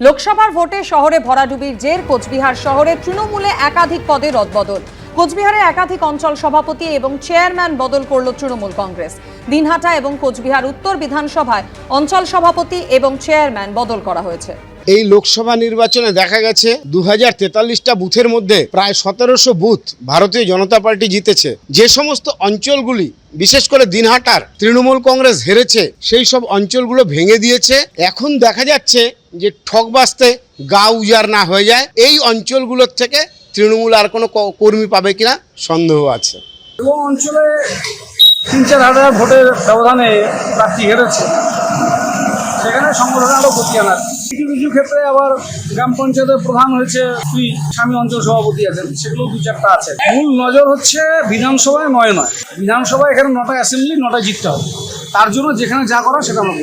লোকসভার ভোটে শহরে ভরাডুবির জের, কোচবিহার শহরে তৃণমূলে একাধিক পদে রদবদল। কোচবিহারে একাধিক অঞ্চল সভাপতি এবং চেয়ারম্যান বদল করল তৃণমূল কংগ্রেস। দিনহাটা এবং কোচবিহার উত্তর বিধানসভায় অঞ্চল সভাপতি এবং চেয়ারম্যান বদল করা হয়েছে। এই লোকসভা নির্বাচনে দেখা গেছে দু হাজার তেতাল্লিশটা বুথের মধ্যে প্রায় সতেরোশো বুথ ভারতীয় জনতা পার্টি জিতেছে। যে সমস্ত অঞ্চলগুলি, বিশেষ করে দিনহাটার তৃণমূল কংগ্রেস হেরেছে, সেই সব অঞ্চলগুলো ভেঙে দিয়েছে। এখন দেখা যাচ্ছে যে ঠকবাস্তে গা উজাড় না হয়ে যায়। এই অঞ্চলগুলোর থেকে তৃণমূল আর কোনো কর্মী পাবে কিনা সন্দেহ আছে। অঞ্চলে তিন চার হাজার ভোটের ব্যবধানে প্রার্থী হেরেছে। সেখানে সংগঠন আরও গতি আনার কিছু কিছু ক্ষেত্রে আবার গ্রাম পঞ্চায়েতের প্রধান হয়েছে দুই স্বামী অঞ্চল সভাপতি আছেন সেগুলো দু চারটা আছে। মূল নজর হচ্ছে বিধানসভায় নয় নয়। বিধানসভায় এখানে নটা অ্যাসেম্বলি নটা জিততে হবে। তার জন্য যেখানে যা করা সেটা আমরা